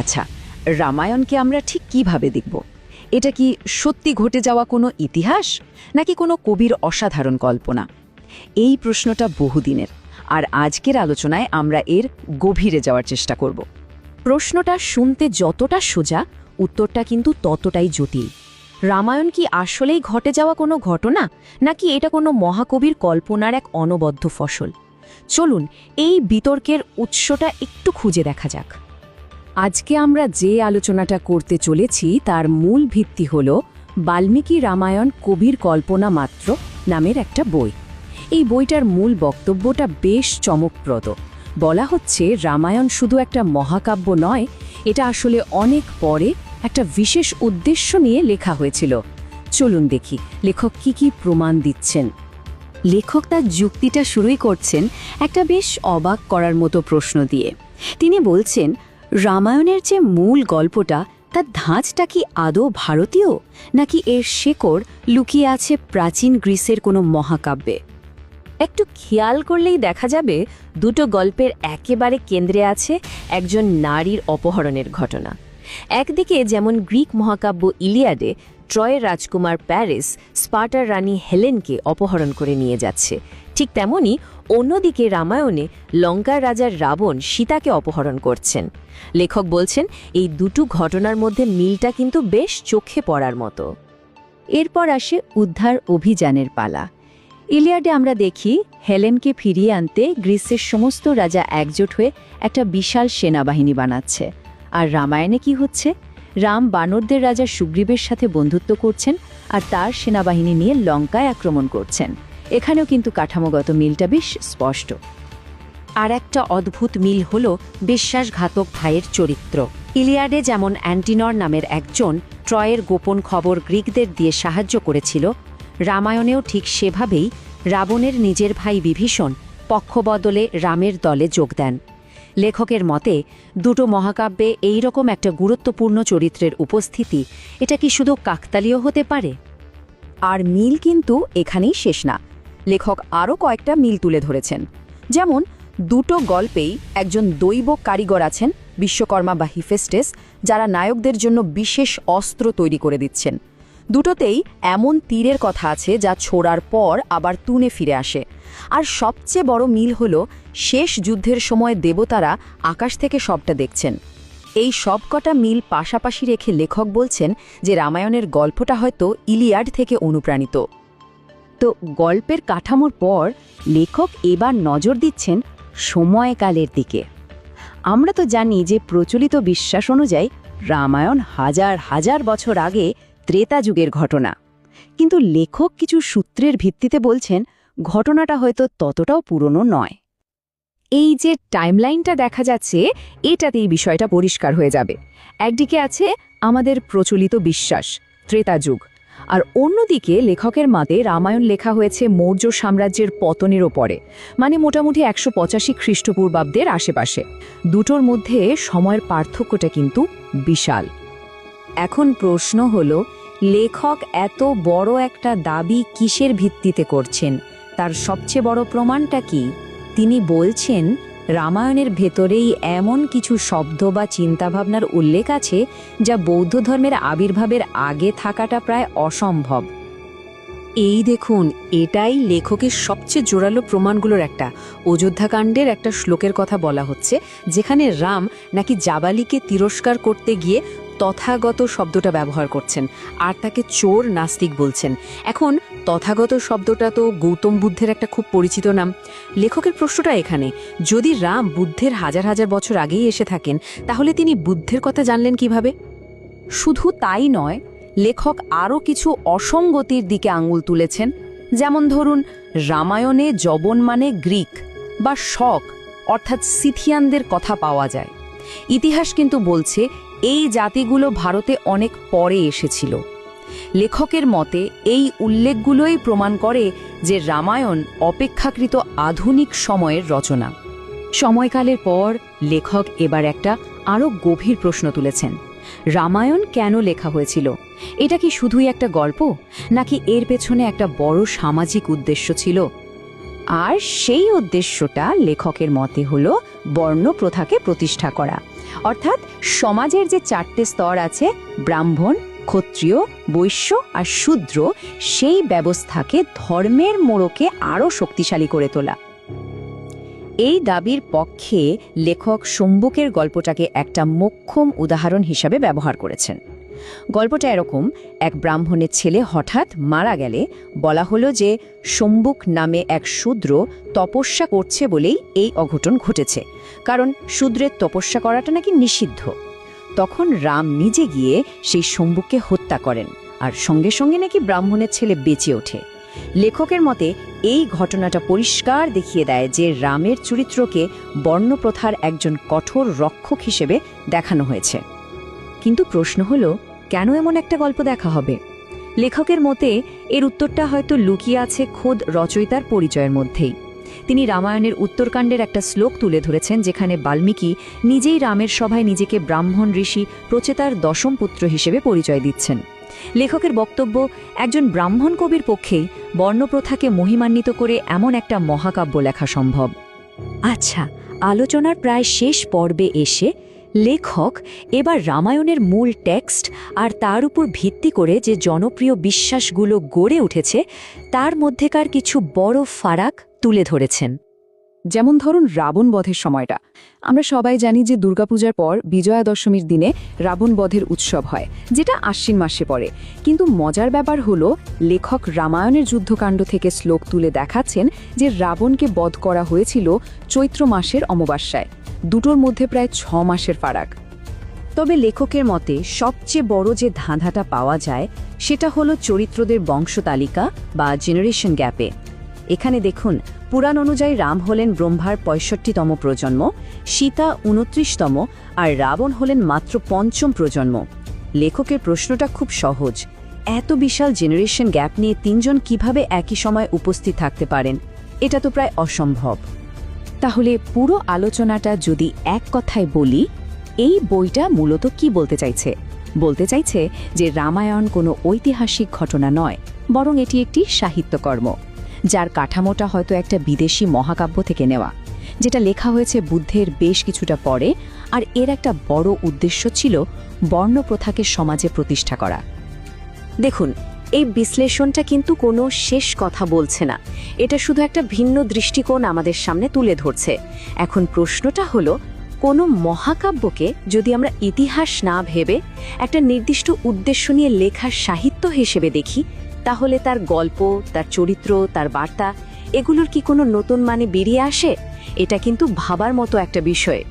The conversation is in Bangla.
আচ্ছা রামায়ণকে আমরা ঠিক কীভাবে দেখব? এটা কি সত্যি ঘটে যাওয়া কোনো ইতিহাস, নাকি কোনো কবির অসাধারণ কল্পনা? এই প্রশ্নটা বহুদিনের, আর আজকের আলোচনায় আমরা এর গভীরে যাওয়ার চেষ্টা করব। প্রশ্নটা শুনতে যতটা সোজা, উত্তরটা কিন্তু ততটাই জটিল। রামায়ণ কি আসলেই ঘটে যাওয়া কোনো ঘটনা, নাকি এটা কোনো মহাকবির কল্পনার এক অনবদ্য ফসল? চলুন, এই বিতর্কের উৎসটা একটু খুঁজে দেখা যাক। আজকে আমরা যে আলোচনাটা করতে চলেছি, তার মূল ভিত্তি হল বাল্মীকি রামায়ণ কবির কল্পনা মাত্র নামের একটা বই। এই বইটার মূল বক্তব্যটা বেশ চমকপ্রদ। বলা হচ্ছে, রামায়ণ শুধু একটা মহাকাব্য নয়, এটা আসলে অনেক পরে একটা বিশেষ উদ্দেশ্য নিয়ে লেখা হয়েছিল। চলুন দেখি, লেখক কি কি প্রমাণ দিচ্ছেন? লেখক তার যুক্তিটা শুরুই করছেন একটা বেশ অবাক করার মতো প্রশ্ন দিয়ে। তিনি বলছেন রামায়ণের যে মূল গল্পটা, তার ধাঁচটা কি আদৌ ভারতীয়? নাকি এর শেকড় লুকিয়ে আছে প্রাচীন গ্রিসের কোনো মহাকাব্যে? একটু খেয়াল করলেই দেখা যাবে দুটো গল্পের একেবারে কেন্দ্রে আছে একজন নারীর অপহরণের ঘটনা। একদিকে যেমন গ্রিক মহাকাব্য ইলিয়াডে ট্রয়ের রাজকুমার প্যারিস স্পার্টার রানী হেলেনকে অপহরণ করে নিয়ে যাচ্ছে। ঠিক তেমনি অন্যদিকে রামায়ণে লঙ্কার রাজার রাবণ সীতাকে অপহরণ করছেন। লেখক বলছেন, এই দুটো ঘটনার মধ্যে মিলটা কিন্তু বেশ চোখে পড়ার মতো। এরপর আসে উদ্ধার অভিযানের পালা। ইলিয়াডে আমরা দেখি, হেলেনকে ফিরিয়ে আনতে গ্রিসের সমস্ত রাজা একজোট হয়ে একটা বিশাল সেনাবাহিনী বানাচ্ছে। আর রামায়ণে কি হচ্ছে? রাম বানরদের রাজা সুগ্রীবের সাথে বন্ধুত্ব করছেন আর তার সেনাবাহিনী নিয়ে লঙ্কায় আক্রমণ করছেন। এখানেও কিন্তু কাঠামোগত মিলটা বেশ স্পষ্ট। আর একটা অদ্ভুত মিল হল বিশ্বাসঘাতক ভাইয়ের চরিত্র। ইলিয়াডে যেমন অ্যান্টিনর নামের একজন ট্রয়ের গোপন খবর গ্রিকদের দিয়ে সাহায্য করেছিল, রামায়ণেও ঠিক সেভাবেই রাবণের নিজের ভাই বিভীষণ পক্ষবদলে রামের দলে যোগ দেন। লেখকের মতে, দুটো মহাকাব্যে এই রকম একটা গুরুত্বপূর্ণ চরিত্রের উপস্থিতি, এটা কি শুধু কাকতালীয় হতে পারে? আর মিল কিন্তু এখানেই শেষ না। লেখক আরও কয়েকটা মিল তুলে ধরেছেন। যেমন, দুটো গল্পেই একজন দৈব কারিগর আছেন, বিশ্বকর্মা বা হিফেস্টেস, যারা নায়কদের জন্য বিশেষ অস্ত্র তৈরি করে দিচ্ছেন। দুটোতেই এমন তীরের কথা আছে যা ছোড়ার পর আবার তুনে ফিরে আসে। আর সবচেয়ে বড় মিল হল শেষ যুদ্ধের সময় দেবতারা আকাশ থেকে সবটা দেখছেন। এই সবকটা মিল পাশাপাশি রেখে লেখক বলছেন যে রামায়ণের গল্পটা হয়তো ইলিয়াড থেকে অনুপ্রাণিত। তো গল্পের কাঠামোর পর লেখক এবার নজর দিচ্ছেন সময়কালের দিকে। আমরা তো জানি যে প্রচলিত বিশ্বাস অনুযায়ী রামায়ণ হাজার হাজার বছর আগে ত্রেতা যুগের ঘটনা। কিন্তু লেখক কিছু সূত্রের ভিত্তিতে বলছেন, ঘটনাটা হয়তো ততটাও পুরনো নয়। এই যে টাইমলাইনটা দেখা যাচ্ছে, এটাতেই বিষয়টা পরিষ্কার হয়ে যাবে। একদিকে আছে আমাদের প্রচলিত বিশ্বাস, ত্রেতা যুগ। আর অন্যদিকে লেখকের মতে রামায়ণ লেখা হয়েছে মৌর্য সাম্রাজ্যের পতনের ওপরে মানে মোটামুটি একশো পঁচাশি খ্রিস্টপূর্বাব্দের আশেপাশে। দুটোর মধ্যে সময়ের পার্থক্যটা কিন্তু বিশাল। এখন প্রশ্ন হল লেখক এত বড় একটা দাবি কিসের ভিত্তিতে করছেন? তার সবচেয়ে বড় প্রমাণটা কি? তিনি বলছেন, রামায়ণের ভেতরেই এমন কিছু শব্দ বা চিন্তাভাবনার উল্লেখ আছে যা বৌদ্ধ ধর্মের আবির্ভাবের আগে থাকাটা প্রায় অসম্ভব। এই দেখুন, এটাই লেখকের সবচেয়ে জোরালো প্রমাণগুলোর একটা। অযোধ্যাকাণ্ডের একটা শ্লোকের কথা বলা হচ্ছে, যেখানে রাম নাকি জাবালিকে তিরস্কার করতে গিয়ে তথাগত শব্দটা ব্যবহার করছেন, আর তাকে চোর নাস্তিক বলছেন। এখন, তথাগত শব্দটা তো গৌতম বুদ্ধের একটা খুব পরিচিত নাম। লেখকের প্রশ্নটা এখানে, যদি রাম বুদ্ধের হাজার হাজার বছর আগেই এসে থাকেন, তাহলে তিনি বুদ্ধের কথা জানলেন কীভাবে? শুধু তাই নয়, লেখক আরও কিছু অসঙ্গতির দিকে আঙুল তুলেছেন। যেমন ধরুন, রামায়ণে জবন মানে গ্রিক বা শক, অর্থাৎ সিথিয়ানদের কথা পাওয়া যায়। ইতিহাস কিন্তু বলছে এই জাতিগুলো ভারতে অনেক পরে এসেছিল। লেখকের মতে, এই উল্লেখগুলোই প্রমাণ করে যে রামায়ণ অপেক্ষাকৃত আধুনিক সময়ের রচনা। সময়কালের পর লেখক এবার একটা আরও গভীর প্রশ্ন তুলেছেন। রামায়ণ কেন লেখা হয়েছিল? এটা কি শুধুই একটা গল্প? নাকি এর পেছনে একটা বড় সামাজিক উদ্দেশ্য ছিল? আর সেই উদ্দেশ্যটা লেখকের মতে হলো বর্ণপ্রথাকে প্রতিষ্ঠা করা। অর্থাৎ সমাজের যে চারটে স্তর আছে, ব্রাহ্মণ, ক্ষত্রিয়, বৈশ্য আর শূদ্র, সেই ব্যবস্থাকে ধর্মের মোড়কে আরও শক্তিশালী করে তোলা। এই দাবির পক্ষে লেখক শম্বুকের গল্পটাকে একটা মোক্ষম উদাহরণ হিসাবে ব্যবহার করেছেন। গল্পটা এরকম, এক ব্রাহ্মণের ছেলে হঠাৎ মারা গেলে বলা হলো যে শম্ভুক নামে এক শূদ্র তপস্যা করছে বলেই এই অঘটন ঘটেছে। কারণ শূদ্রের তপস্যা করাটা নাকি নিষিদ্ধ। তখন রাম নিজে গিয়ে সেই শম্বুককে হত্যা করেন আর সঙ্গে সঙ্গে নাকি ব্রাহ্মণের ছেলে বেঁচে ওঠে। লেখকের মতে এই ঘটনাটা পরিষ্কার দেখিয়ে দেয় যে রামের চরিত্রকে বর্ণপ্রথার একজন কঠোর রক্ষক হিসেবে দেখানো হয়েছে। কিন্তু প্রশ্ন হলো কেন এমন একটা গল্প দেখা হবে? লেখকের মতে, এর উত্তরটা হয়তো লুকিয়ে আছে খোদ রচয়িতার পরিচয়ের মধ্যেই। তিনি রামায়ণের উত্তরকাণ্ডের একটা শ্লোক তুলে ধরেছেন, যেখানে বাল্মীকি নিজেই রামের সভায় নিজেকে ব্রাহ্মণ ঋষি প্রচেতার দশম পুত্র হিসেবে পরিচয় দিচ্ছেন। লেখকের বক্তব্য, একজন ব্রাহ্মণ কবির পক্ষেই বর্ণপ্রথাকে মহিমান্বিত করে এমন একটা মহাকাব্য লেখা সম্ভব। আচ্ছা আলোচনার প্রায় শেষ পর্বে এসে লেখক এবার রামায়ণের মূল টেক্সট আর তার উপর ভিত্তি করে যে জনপ্রিয় বিশ্বাসগুলো গড়ে উঠেছে, তার মধ্যেকার কিছু বড় ফারাক তুলে ধরেছেন। যেমন ধরুন রাবণ বধের সময়টা। আমরা সবাই জানি যে দুর্গাপূজার পর বিজয়া দশমীর দিনে রাবণ বধের উৎসব হয়, যেটা আশ্বিন মাসে পড়ে। কিন্তু মজার ব্যাপার হলো, লেখক রামায়ণের যুদ্ধকাণ্ড থেকে শ্লোক তুলে দেখাচ্ছেন যে রাবণকে বধ করা হয়েছিল চৈত্র মাসের অমাবস্যায়। দুটোর মধ্যে প্রায় ছ মাসের ফারাক। তবে লেখকের মতে, সবচেয়ে বড় যে ধাঁধাটা পাওয়া যায়, সেটা হলো চরিত্রদের বংশতালিকা বা জেনারেশন গ্যাপে এখানে দেখুন, পুরাণ অনুযায়ী রাম হলেন ব্রহ্মার পঁয়ষট্টিতম প্রজন্ম, সীতা উনত্রিশতম আর রাবণ হলেন মাত্র পঞ্চম প্রজন্ম। লেখকের প্রশ্নটা খুব সহজ, এত বিশাল জেনারেশন গ্যাপ নিয়ে তিনজন কীভাবে একই সময় উপস্থিত থাকতে পারেন? এটা তো প্রায় অসম্ভব। তাহলে পুরো আলোচনাটা যদি এক কথায় বলি, এই বইটা মূলত কি বলতে চাইছে? বলতে চাইছে যে রামায়ণ কোনো ঐতিহাসিক ঘটনা নয়, বরং এটি একটি সাহিত্যকর্ম, যার কাঠামোটা হয়তো একটা বিদেশি মহাকাব্য থেকে নেওয়া, যেটা লেখা হয়েছে বুদ্ধের বেশ কিছুটা পরে, আর এর একটা বড় উদ্দেশ্য ছিল বর্ণপ্রথাকে সমাজে প্রতিষ্ঠা করা। দেখুন এই বিশ্লেষণটা কিন্তু কোনো শেষ কথা বলছে না। এটা শুধু একটা ভিন্ন দৃষ্টিকোণ আমাদের সামনে তুলে ধরছে। এখন প্রশ্নটা হলো, কোনো মহাকাব্যকে যদি আমরা ইতিহাস না ভেবে একটা নির্দিষ্ট উদ্দেশ্য নিয়ে লেখার সাহিত্য হিসেবে দেখি, তাহলে তার গল্প, তার চরিত্র, তার বার্তা, এগুলোর কি কোনো নতুন মানে বেরিয়ে আসে? এটা কিন্তু ভাবার মতো একটা বিষয়।